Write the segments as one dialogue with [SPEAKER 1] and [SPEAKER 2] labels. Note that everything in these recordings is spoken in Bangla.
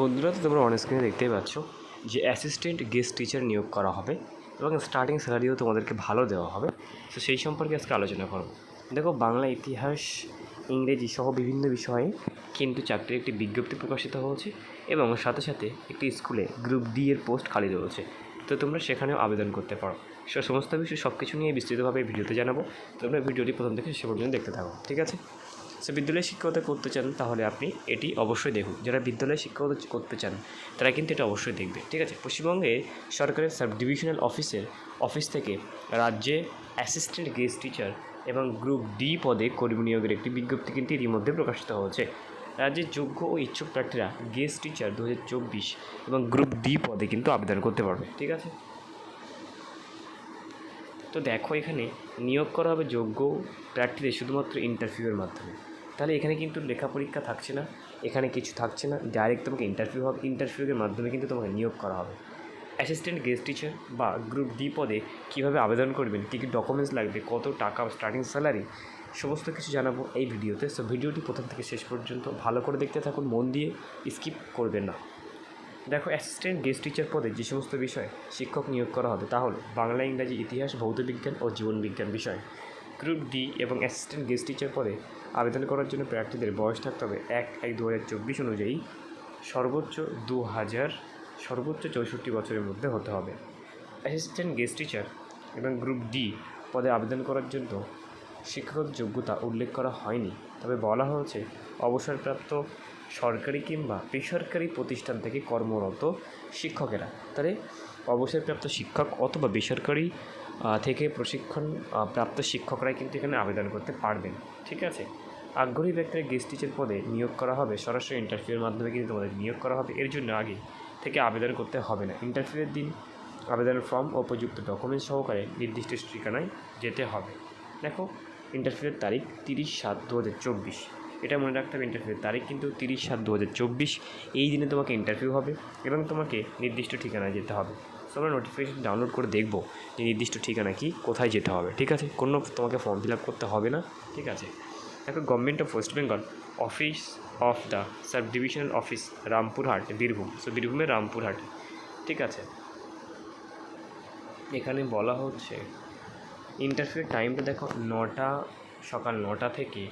[SPEAKER 1] বন্ধুরা, তো তোমরা অন স্ক্রিনে দেখতেই পাচ্ছ যে অ্যাসিস্ট্যান্ট গেস্ট টিচার নিয়োগ করা হবে এবং স্টার্টিং স্যালারিও তোমাদেরকে ভালো দেওয়া হবে। তো সেই সম্পর্কে আজকে আলোচনা করব। দেখো, বাংলা ইতিহাস, ইংরেজি সহ বিভিন্ন বিষয়ে কিন্তু চাকরির একটি বিজ্ঞপ্তি প্রকাশিত হয়েছে এবং সাথে সাথে একটি স্কুলে গ্রুপ ডি এর পোস্ট খালি রয়েছে। তো তোমরা সেখানেও আবেদন করতে পারো। সে, সমস্ত বিষয় সব কিছু নিয়ে বিস্তৃতভাবে ভিডিওতে জানাব। তোমরা ভিডিওটি প্রথম থেকে শেষ পর্যন্ত দেখতে থাকো, ঠিক আছে? সে বিদ্যালয়ে শিক্ষকতা করতে চান, তাহলে আপনি এটি অবশ্যই দেখুন। যারা বিদ্যালয়ে শিক্ষকতা করতে চান, তারা কিন্তু এটা অবশ্যই দেখবে, ঠিক আছে? পশ্চিমবঙ্গে সরকারের সাব ডিভিশনাল অফিসের অফিস থেকে রাজ্যে অ্যাসিস্ট্যান্ট গেস্ট টিচার এবং গ্রুপ ডি পদে কর্মী নিয়োগের একটি বিজ্ঞপ্তি কিন্তু ইতিমধ্যে প্রকাশিত হয়েছে। রাজ্যের যোগ্য ও ইচ্ছুক প্রার্থীরা গেস্ট টিচার দু হাজার চব্বিশ এবং গ্রুপ ডি পদে কিন্তু আবেদন করতে পারবে, ঠিক আছে? তো দেখো এখানে নিয়োগ করা হবে যোগ্য প্রার্থীদের শুধুমাত্র ইন্টারভিউয়ের মাধ্যমে। তাহলে এখানে কিন্তু লেখা পরীক্ষা থাকছে না, এখানে কিছু থাকছে না ডাইরেক্ট তোমাকে ইন্টারভিউ হবে ইন্টারভিউয়ের মাধ্যমে কিন্তু তোমাকে নিয়োগ করা হবে। অ্যাসিস্ট্যান্ট গেস্ট টিচার বা গ্রুপ ডি পদে কীভাবে আবেদন করবেন, কী কী ডকুমেন্টস লাগবে, কত টাকা স্টার্টিং স্যালারি সমস্ত কিছু জানাব এই ভিডিওতে। সো ভিডিওটি প্রথম থেকে শেষ পর্যন্ত ভালো করে দেখতে থাকুন, মন দিয়ে স্কিপ করবেন না। দেখো অ্যাসিস্ট্যান্ট গেস্ট টিচার পদে যে সমস্ত বিষয়ে শিক্ষক নিয়োগ করা হবে, তা হলো বাংলা, ইংরাজি, ইতিহাস, ভৌত বিজ্ঞান ও জীবন বিজ্ঞান বিষয়। গ্রুপ ডি এবং অ্যাসিস্ট্যান্ট গেস্ট টিচার পদে আবেদন করার জন্য প্রার্থীদের বয়স থাকতে হবে এক এক দু হাজার চব্বিশ অনুযায়ী। সর্বোচ্চ দু হাজার সর্বোচ্চ চৌষট্টি বছরের মধ্যে হতে হবে। অ্যাসিস্ট্যান্ট গেস্ট টিচার এবং গ্রুপ ডি পদে আবেদন করার জন্য শিক্ষাগত যোগ্যতা উল্লেখ করা হয়নি। তবে বলা হয়েছে, অবসরপ্রাপ্ত সরকারি কিংবা বেসরকারি প্রতিষ্ঠান থেকে কর্মরত শিক্ষকেরা তাহলে অবসরপ্রাপ্ত শিক্ষক অথবা বেসরকারি থেকে প্রশিক্ষণ প্রাপ্ত শিক্ষকরাই কিন্তু এখানে আবেদন করতে পারবেন, ঠিক আছে? আগ্রহী ব্যক্তিরা গেস্ট টিচার পদে নিয়োগ করা হবে, সরাসরি ইন্টারভিউয়ের মাধ্যমে কিন্তু তোমাদের নিয়োগ করা হবে, এর জন্য আগে থেকে আবেদন করতে হবে না। ইন্টারভিউয়ের দিন আবেদনের ফর্ম ও উপযুক্ত ডকুমেন্টস সহকারে নির্দিষ্ট ঠিকানায় যেতে হবে। দেখো ইন্টারভিউয়ের তারিখ তিরিশ সাত দু হাজার চব্বিশ। এটা মনে রাখতে হবে ইন্টারভিউয়ের তারিখ কিন্তু তিরিশ সাত দু হাজার চব্বিশ। এই দিনে তোমাকে ইন্টারভিউ হবে এবং তোমাকে নির্দিষ্ট ঠিকানায় যেতে হবে। সো আমরা নোটিফিকেশন ডাউনলোড করে দেখব যে নির্দিষ্ট ঠিকানা কি, কোথায় যেতে হবে, ঠিক আছে? কোনো তোমাকে ফর্ম ফিল আপ করতে হবে না, ঠিক আছে? দেখো government of West Bengal office of the sub divisional office Rampurhat Birbhum. So বীরভূমের রামপুরহাট ঠিক আছে? এখানে বলা হচ্ছে ইন্টারভিউর টাইমটা দেখো নটা, সকাল নটা থেকে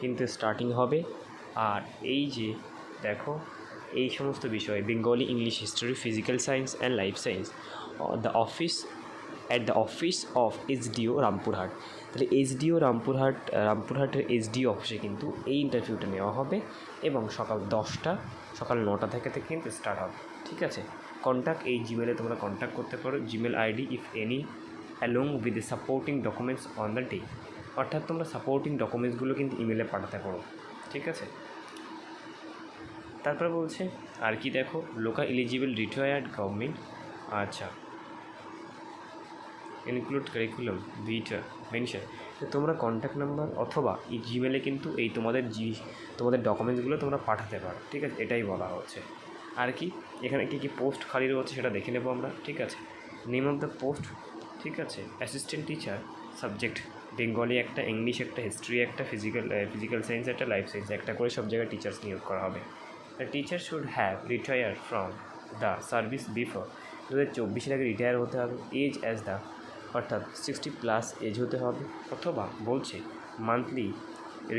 [SPEAKER 1] কিন্তু স্টার্টিং হবে। আর এই যে, দেখো এই সমস্ত বিষয়ে Bengali English history physical science and life science the office at the office of HDO Rampurhat তাহলে এইচডিও রামপুরহাট রামপুরহাটের এইচডিও অফিসে কিন্তু এই ইন্টারভিউটা নেওয়া হবে এবং সকাল দশটা, সকাল নটা থেকে থেকে কিন্তু স্টার্ট হবে। ঠিক আছে? কন্ট্যাক্ট এই জিমেলে তোমরা কন্ট্যাক্ট করতে পারো। Gmail ID if any along with the supporting documents on the day অর্থাৎ তোমরা সাপোর্টিং ডকুমেন্টসগুলো কিন্তু ইমেলে পাঠাতে পারো। ঠিক আছে? তারপরে বলছে, আর কি দেখো লোকাল এলিজিবল রিটায়ার্ড গভর্নমেন্ট আচ্ছা। ইনক্লুড কারিকুলাম ভিটা মেনশন তো তোমরা কন্ট্যাক্ট নাম্বার অথবা এই জিমেলে কিন্তু এই তোমাদের জি তোমাদের ডকুমেন্টসগুলো তোমরা পাঠাতে পারো, ঠিক আছে? এটাই বলা হচ্ছে। আর কি, এখানে কী কী পোস্ট খালি রয়েছে সেটা দেখে নেব আমরা, ঠিক আছে? নেম অফ দ্য পোস্ট ঠিক আছে? অ্যাসিস্ট্যান্ট টিচার সাবজেক্ট বেঙ্গলি একটা ইংলিশ একটা হিস্ট্রি একটা ফিজিক্যাল ফিজিক্যাল সায়েন্স একটা লাইফ সায়েন্স একটা, করে সব জায়গায় টিচার্স নিয়োগ করা হবে। The teacher should have retire from the service before দু হাজার চব্বিশের আগে রিটায়ার হতে হবে। এজ অ্যাজ দ্য অর্থাৎ সিক্সটি প্লাস এজ হতে হবে। অথবা বলছে monthly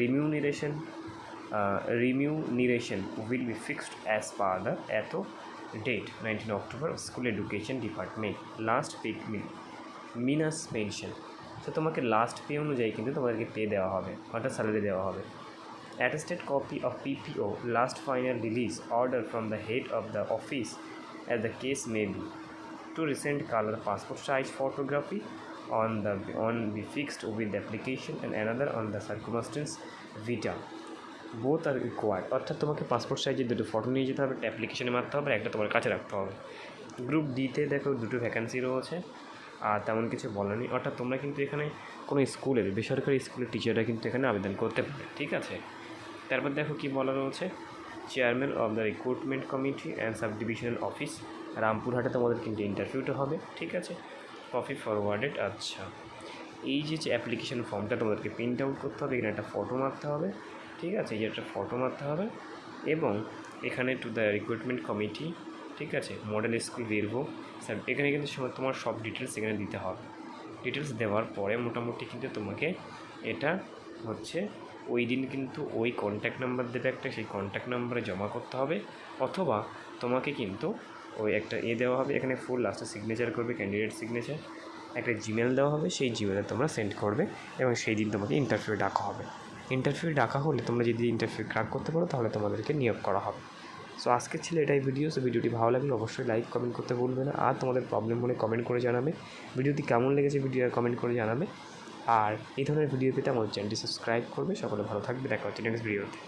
[SPEAKER 1] remuneration remuneration will be fixed as per the এত date nineteen October school education department last pick minus pension তো তোমাকে লাস্ট পে অনুযায়ী কিন্তু তোমাদেরকে পে দেওয়া হবে, অর্থাৎ স্যালারি দেওয়া হবে। Attested copy of PPO last final release order from the head of the office as the case may be. Two recent color passport size photography on the on be fixed with the application and another on the circumstance vita. Both R required অর্থাৎ তোমাকে পাসপোর্ট সাইজের দুটো ফটো নিয়ে যেতে হবে একটা অ্যাপ্লিকেশনে মারতে হবে একটা তোমার কাছে রাখতে হবে গ্রুপ ডিতে দেখো দুটো ভ্যাকান্সি রয়েছে আর তেমন কিছু বলেনি অর্থাৎ তোমরা কিন্তু এখানে কোনো স্কুলের বেসরকারি স্কুলের টিচাররা কিন্তু এখানে আবেদন করতে পারে ঠিক আছে তারপর দেখো কি বলা রয়েছে chairman of the recruitment committee and sub divisional office রামপুরহাটে তোমাদের কিন্তু ইন্টারভিউটা হবে, ঠিক আছে? কপি ফরওয়ার্ডেড আচ্ছা। এই যে যে অ্যাপ্লিকেশন ফর্মটা তোমাদেরকে প্রিন্ট আউট করতে হবে, এখানে একটা ফটো মারতে হবে, ঠিক আছে? এই যে একটা ফটো মারতে হবে এবং এখানে টু দ্য রিক্রুটমেন্ট কমিটি ঠিক আছে? মডেল স্কুল বেরবো স্যার এখানে কিন্তু তোমার সব ডিটেলস এখানে দিতে হবে। ডিটেলস দেওয়ার পরে মোটামুটি কিন্তু তোমাকে এটা হচ্ছে ওই দিন কিন্তু ওই কন্ট্যাক্ট নাম্বার দেবে একটা, সেই কন্ট্যাক্ট নাম্বারে জমা করতে হবে। অথবা তোমাকে কিন্তু ওই একটা এ দেওয়া হবে, এখানে ফুল লাস্টে সিগনেচার করবে ক্যান্ডিডেট সিগনেচার একটা জিমেল দেওয়া হবে, সেই জিমেলে তোমরা সেন্ড করবে এবং সেই দিন তোমাকে ইন্টারভিউ ডাকা হবে। ইন্টারভিউ ডাকা হলে তোমরা যদি ইন্টারভিউ ক্র্যাক করতে পারো, তাহলে তোমাদেরকে নিয়োগ করা হবে। সো আজকে ছিল এটাই ভিডিও সো ভিডিওটি ভালো লাগলে অবশ্যই লাইক কমেন্ট করতে ভুলবে না। আর তোমাদের প্রবলেম হলে কমেন্ট করে জানাবে। ভিডিওটি কেমন লেগেছে ভিডিও কমেন্ট করে জানাবে। আর এই ধরনের ভিডিও পেতে আমাদের চ্যানেলটি সাবস্ক্রাইব করবে। সকলে ভালো থাকবে। দেখা হচ্ছে নেক্সট ভিডিওতে